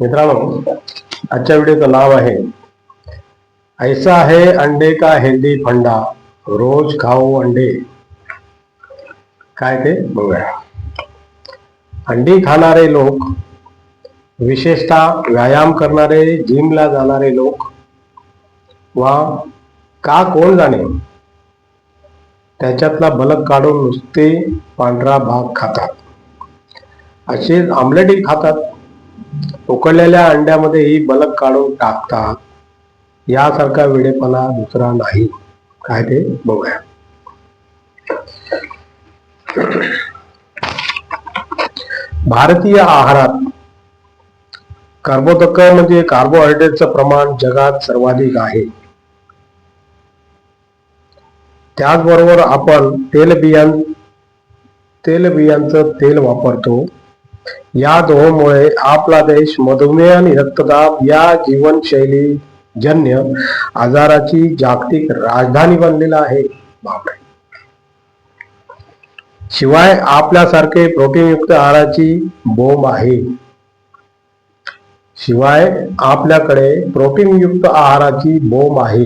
मित्रांनो आजच्या व्हिडिओचं नाव आहे ऐसा आहे अंडे का हेल्दी फंडा रोज खाऊ अंडे. काय ते? बघूया. अंडी खाणारे लोक विशेषतः व्यायाम करणारे जिमला जाणारे लोक वा का कोण जाणे? त्याच्यातला बलक काढून नुसते पांढरा भाग खातात. असेच आमलेटही खातात. उकडलेल्या अंड्यामध्येही बलक काढून टाकतात यासारखा वेडेपणा दुसरा नाही. काय ते बघूया. भारतीय आहारात कार्बोदक म्हणजे कार्बोहायड्रेटचं प्रमाण जगात सर्वाधिक आहे. त्याचबरोबर आपण तेलबियां तेलबियांचं तेल वापरतो. या दोहोमुळे आपला देश मधुमेह आणि रक्तदाब या जीवनशैली जन्य आजाराची जागतिक राजधानी बनलेला आहे. बापरे! शिवाय आपल्यासारखे प्रोटीनयुक्त आहाराची बोंब आहे. शिवाय आपल्याकडे प्रोटीनयुक्त आहाराची बोंब आहे.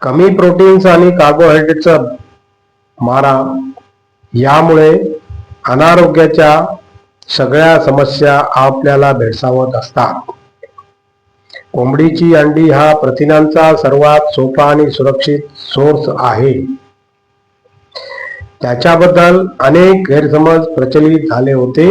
कमी प्रोटीन्स आणि कार्बोहायड्रेटचा मारा यामुळे अनारोग्याच्या सगळ्या समस्या आपल्याला भेडसावत असतात. कोंबडीची अंडी हा प्रथिनांचा सर्वात सोपा आणि सुरक्षित सोर्स आहे. त्याच्याबद्दल अनेक गैरसमज प्रचलित झाले होते.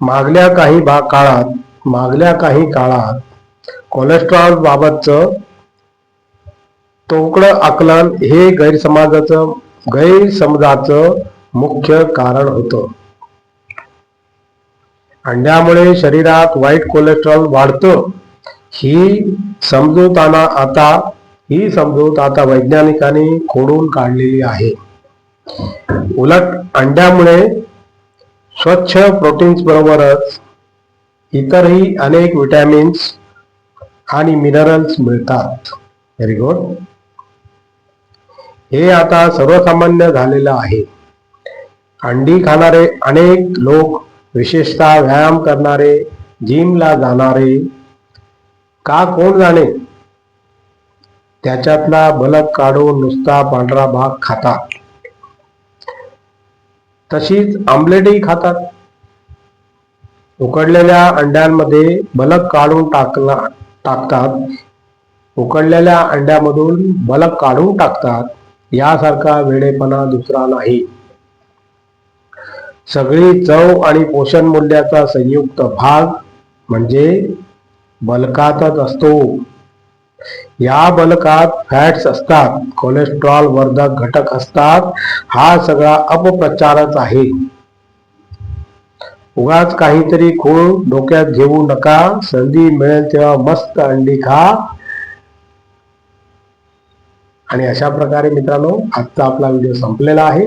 मागल्या काही भाग काळात मागल्या काही काळात कोलेस्ट्रॉल बाबतचं तोकडं आकलन हे गैरसमाजाचं गैरसमजाचं मुख्य कारण होतं. अंड्यामुळे शरीरात वाईट कोलेस्ट्रॉल वाढतं ही समजूताना आता ही समजूत आता वैज्ञानिकांनी खोडून काढलेली आहे. उलट अंड्यामुळे स्वच्छ प्रोटीन्स बरोबरच इतरही अनेक विटॅमिन्स आणि मिनरल्स मिळतात. व्हेरी गुड हे आता सर्वसामान्य झालेलं आहे. अंडी खाणारे अनेक लोक विशेषतः व्यायाम करणारे जिमला जाणारे का कोण जाणे? त्याच्यातला बलक काढून नुसता पांढरा भाग खातात. तशीच आमलेटही खातात. उकडलेल्या अंड्यांमध्ये बलक काढून टाकला टाकतात. उकडलेल्या अंड्यामधून बलक काढून टाकतात. यासारखा वेडेपणा दुसरा नाही. सगळी चव आणि पोषण मूल्याचा संयुक्त भाग म्हणजे बलकातच असतो. या बलकात फॅट्स असतात कोलेस्ट्रॉल वर्धक घटक असतात हा सगळा अपप्रचारच आहे. उगाच काहीतरी खूळ डोक्यात घेऊ नका संधी मिळेल तेव्हा मस्त अंडी खा. आणि अशा प्रकारे मित्रांनो आजचा आपला व्हिडिओ संपलेला आहे.